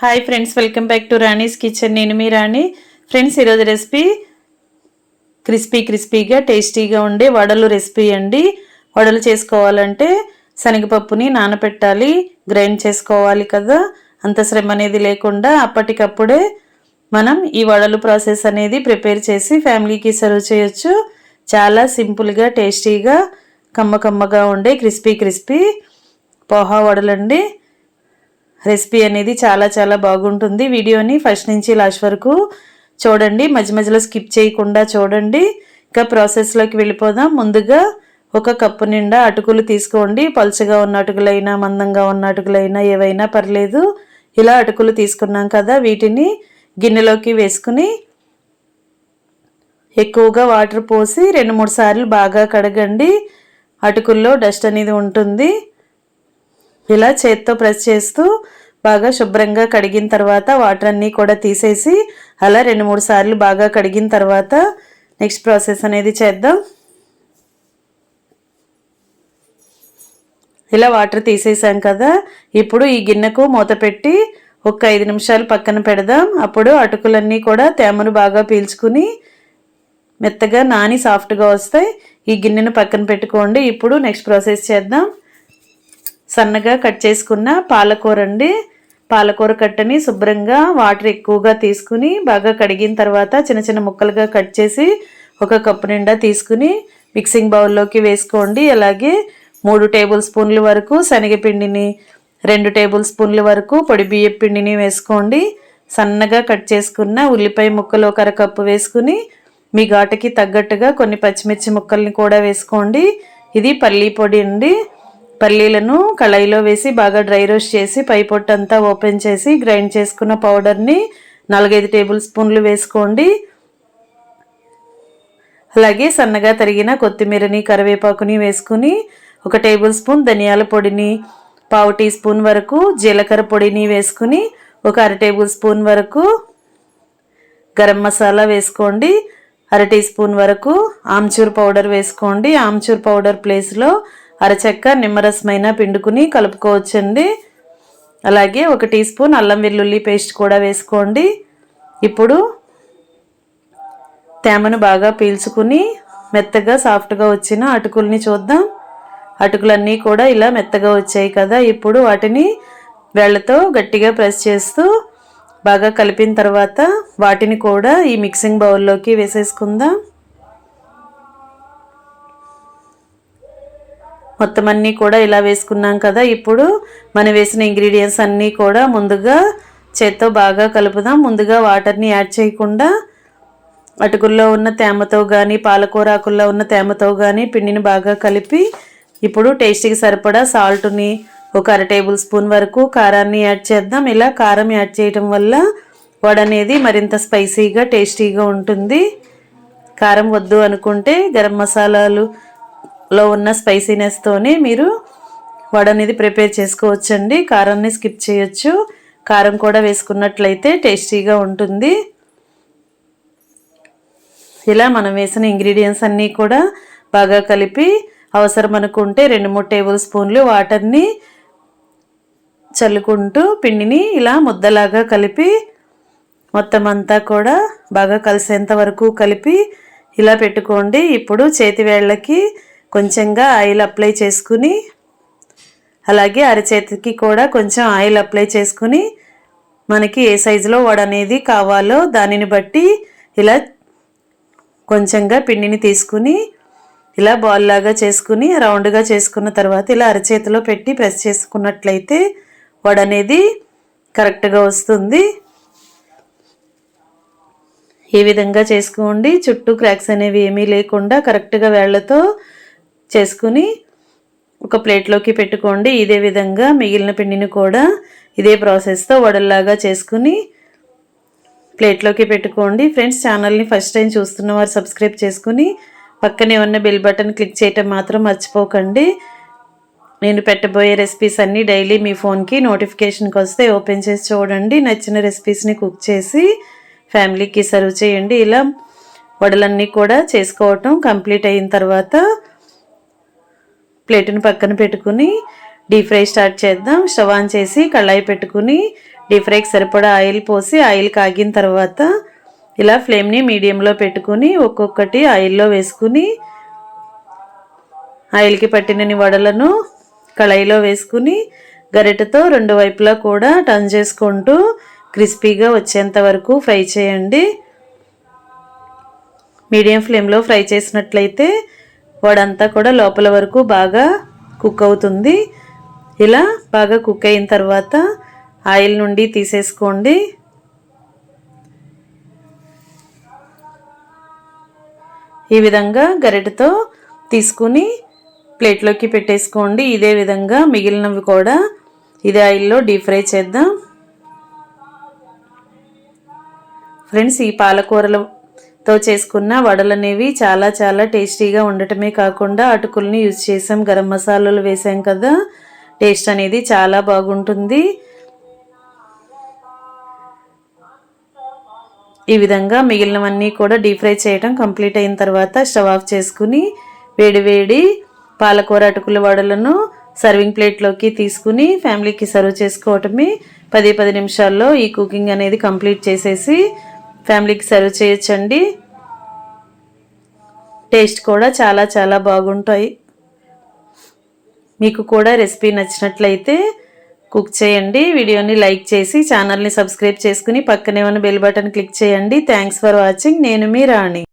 Hi friends welcome back to Rani's kitchen నేను మీ Rani. Friends ఈరోజు రెసిపీ క్రిస్పీ క్రిస్పీగా టేస్టీగా ఉండే వడలు రెసిపీ అండి. వడలు చేసుకోవాలంటే శనగపప్పుని నానపెట్టాలి గ్రైండ్ చేసుకోవాలి కదా. అంత శ్రమ అనేది లేకుండా అప్పటికప్పుడే మనం ఈ వడలు ప్రాసెస్ అనేది ప్రిపేర్ చేసి ఫ్యామిలీకి సర్వ్ చేయొచ్చు. చాలా సింపుల్గా టేస్టీగా కమ్మ కమ్మగా ఉండే క్రిస్పీ క్రిస్పీ పోహా వడలండి. రెసిపీ అనేది చాలా చాలా బాగుంటుంది. వీడియోని ఫస్ట్ నుంచి లాస్ట్ వరకు చూడండి. మధ్య మధ్యలో స్కిప్ చేయకుండా చూడండి. ఇంకా ప్రాసెస్లోకి వెళ్ళిపోదాం. ముందుగా ఒక కప్పు నిండా అటుకులు తీసుకోండి. పలుచగా ఉన్న అటుకులైనా మందంగా ఉన్న అటుకులైనా ఏవైనా పర్లేదు. ఇలా అటుకులు తీసుకున్నాం కదా వీటిని గిన్నెలోకి వేసుకుని ఎక్కువగా వాటర్ పోసి రెండు మూడు సార్లు బాగా కడగండి. అటుకుల్లో డస్ట్ అనేది ఉంటుంది. ఇలా చేత్తో ప్రెస్ చేస్తూ బాగా శుభ్రంగా కడిగిన తర్వాత వాటర్ అన్నీ కూడా తీసేసి అలా రెండు మూడు సార్లు బాగా కడిగిన తర్వాత నెక్స్ట్ ప్రాసెస్ అనేది చేద్దాం. ఇలా వాటర్ తీసేసాం కదా ఇప్పుడు ఈ గిన్నెకు మూత పెట్టి ఒక ఐదు నిమిషాలు పక్కన పెడదాం. అప్పుడు అటుకులన్నీ కూడా తేమను బాగా పీల్చుకుని మెత్తగా నాని సాఫ్ట్గా వస్తాయి. ఈ గిన్నెను పక్కన పెట్టుకోండి. ఇప్పుడు నెక్స్ట్ ప్రాసెస్ చేద్దాం. సన్నగా కట్ చేసుకున్న పాలకూర అండి. పాలకూర కట్టని శుభ్రంగా వాటర్ ఎక్కువగా తీసుకుని బాగా కడిగిన తర్వాత చిన్న చిన్న ముక్కలుగా కట్ చేసి ఒక కప్పు నిండా తీసుకుని మిక్సింగ్ బౌల్లోకి వేసుకోండి. అలాగే మూడు టేబుల్ స్పూన్ల వరకు శనగపిండిని రెండు టేబుల్ స్పూన్ల వరకు పొడి బియ్య పిండిని వేసుకోండి. సన్నగా కట్ చేసుకున్న ఉల్లిపాయ ముక్కలు ఒక అరకప్పు వేసుకుని మీ ఘాటుకి తగ్గట్టుగా కొన్ని పచ్చిమిర్చి ముక్కల్ని కూడా వేసుకోండి. ఇది పల్లీ పొడి అండి. పల్లీలను కళాయిలో వేసి బాగా డ్రై రోస్ట్ చేసి పై పొట్టంతా ఓపెన్ చేసి గ్రైండ్ చేసుకున్న పౌడర్ని నాలుగైదు టేబుల్ స్పూన్లు వేసుకోండి. అలాగే సన్నగా తరిగిన కొత్తిమీరని కరివేపాకుని వేసుకుని ఒక టేబుల్ స్పూన్ ధనియాల పొడిని పావు టీ స్పూన్ వరకు జీలకర్ర పొడిని వేసుకుని ఒక అర టేబుల్ స్పూన్ వరకు గరం మసాలా వేసుకోండి. అర టీ స్పూన్ వరకు ఆమ్చూర్ పౌడర్ వేసుకోండి. ఆమ్చూర్ పౌడర్ ప్లేస్లో అరచెక్క నిమ్మరసమైన పిండుకుని కలుపుకోవచ్చండి. అలాగే ఒక టీ స్పూన్ అల్లం వెల్లుల్లి పేస్ట్ కూడా వేసుకోండి. ఇప్పుడు తేమను బాగా పీల్చుకుని మెత్తగా సాఫ్ట్గా వచ్చిన అటుకుల్ని చూద్దాం. అటుకులన్నీ కూడా ఇలా మెత్తగా వచ్చాయి కదా ఇప్పుడు వాటిని వేళ్ళతో గట్టిగా ప్రెస్ చేస్తూ బాగా కలిపిన తర్వాత వాటిని కూడా ఈ మిక్సింగ్ బౌల్లోకి వేసేసుకుందాం. మొత్తం అన్నీ కూడా ఇలా వేసుకున్నాం కదా. ఇప్పుడు మనం వేసిన ఇంగ్రీడియంట్స్ అన్నీ కూడా ముందుగా చేత్తో బాగా కలుపుదాం. ముందుగా వాటర్ని యాడ్ చేయకుండా అటుకుల్లో ఉన్న తేమతో కానీ పాలకూర ఆకుల్లో ఉన్న తేమతో కానీ పిండిని బాగా కలిపి ఇప్పుడు టేస్ట్కి సరిపడా సాల్ట్ని ఒక అర టేబుల్ స్పూన్ వరకు కారాన్ని యాడ్ చేద్దాం. ఇలా కారం యాడ్ చేయటం వల్ల వడ అనేది మరింత స్పైసీగా టేస్టీగా ఉంటుంది. కారం వద్దు అనుకుంటే గరం మసాలాలు లో ఉన్న స్పైసీనెస్తోనే మీరు వడ అనేది ప్రిపేర్ చేసుకోవచ్చండి. కారాన్ని స్కిప్ చేయొచ్చు. కారం కూడా వేసుకున్నట్లయితే టేస్టీగా ఉంటుంది. ఇలా మనం వేసిన ఇంగ్రీడియంట్స్ అన్నీ కూడా బాగా కలిపి అవసరం అనుకుంటే రెండు మూడు టేబుల్ స్పూన్లు వాటర్ని చల్లుకుంటూ పిండిని ఇలా ముద్దలాగా కలిపి మొత్తం అంతా కూడా బాగా కలిసేంత వరకు కలిపి ఇలా పెట్టుకోండి. ఇప్పుడు చేతి వేళ్ళకి కొంచెంగా ఆయిల్ అప్లై చేసుకుని అలాగే అరచేతికి కూడా కొంచెం ఆయిల్ అప్లై చేసుకుని మనకి ఏ సైజులో వడ అనేది కావాలో దానిని బట్టి ఇలా కొంచెంగా పిండిని తీసుకుని ఇలా బాల్ లాగా చేసుకుని రౌండ్గా చేసుకున్న తర్వాత ఇలా అరచేతిలో పెట్టి ప్రెస్ చేసుకున్నట్లయితే వడ అనేది కరెక్ట్గా వస్తుంది. ఈ విధంగా చేసుకోండి. చుట్టూ క్రాక్స్ అనేవి ఏమీ లేకుండా కరెక్ట్గా వేళ్ళతో చేసుకుని ఒక ప్లేట్లోకి పెట్టుకోండి. ఇదే విధంగా మిగిలిన పిండిని కూడా ఇదే ప్రాసెస్తో వడల్లాగా చేసుకుని ప్లేట్లోకి పెట్టుకోండి. ఫ్రెండ్స్ ఛానల్ని ఫస్ట్ టైం చూస్తున్న వారు సబ్స్క్రైబ్ చేసుకుని పక్కనే ఉన్న బెల్ బటన్ క్లిక్ చేయటం మాత్రం మర్చిపోకండి. నేను పెట్టబోయే రెసిపీస్ అన్నీ డైలీ మీ ఫోన్కి నోటిఫికేషన్కి వస్తే ఓపెన్ చేసి చూడండి. నచ్చిన రెసిపీస్ని కుక్ చేసి ఫ్యామిలీకి సర్వ్ చేయండి. ఇలా వడలన్నీ కూడా చేసుకోవటం కంప్లీట్ అయిన తర్వాత ప్లేట్ని పక్కన పెట్టుకుని డీప్ ఫ్రై స్టార్ట్ చేద్దాం. స్టవ్ ఆన్ చేసి కళాయి పెట్టుకుని డీప్ ఫ్రైకి సరిపడా ఆయిల్ పోసి ఆయిల్ కాగిన తర్వాత ఇలా ఫ్లేమ్ని మీడియంలో పెట్టుకుని ఒక్కొక్కటి ఆయిల్లో వేసుకుని ఆయిల్కి పట్టినని వడలను కళాయిలో వేసుకుని గరిటెతో రెండు వైపులా కూడా టర్న్ చేసుకుంటూ క్రిస్పీగా వచ్చేంత వరకు ఫ్రై చేయండి. మీడియం ఫ్లేమ్లో ఫ్రై చేసినట్లయితే వడంతా కూడా లోపల వరకు బాగా కుక్ అవుతుంది. ఇలా బాగా కుక్ అయిన తర్వాత ఆయిల్ నుండి తీసేసుకోండి. ఈ విధంగా గరిటతో తీసుకుని ప్లేట్లోకి పెట్టేసుకోండి. ఇదే విధంగా మిగిలినవి కూడా ఇదే ఆయిల్లో డీప్ ఫ్రై చేద్దాం. ఫ్రెండ్స్ ఈ తో చేసుకున్న వడలు అనేవి చాలా చాలా టేస్టీగా ఉండటమే కాకుండా అటుకుల్ని యూజ్ చేసాం. గరం మసాలాలు వేసాం కదా టేస్ట్ అనేది చాలా బాగుంటుంది. ఈ విధంగా మిగిలినవన్నీ కూడా డీప్ ఫ్రై చేయడం కంప్లీట్ అయిన తర్వాత స్టవ్ ఆఫ్ చేసుకుని వేడి వేడి పాలకూర అటుకుల వడలను సర్వింగ్ ప్లేట్లోకి తీసుకుని ఫ్యామిలీకి సర్వ్ చేసుకోవటమే పది పది నిమిషాల్లో ఈ కుకింగ్ అనేది కంప్లీట్ చేసేసి ఫ్యామిలీకి సర్వ్ చేయొచ్చండి. టేస్ట్ కూడా చాలా చాలా బాగుంటాయి. మీకు కూడా రెసిపీ నచ్చినట్లయితే కుక్ చేయండి. వీడియోని లైక్ చేసి ఛానల్ని సబ్స్క్రైబ్ చేసుకుని పక్కనే ఉన్న బెల్ బటన్ క్లిక్ చేయండి. Thanks for watching. నేను మీ రాణి.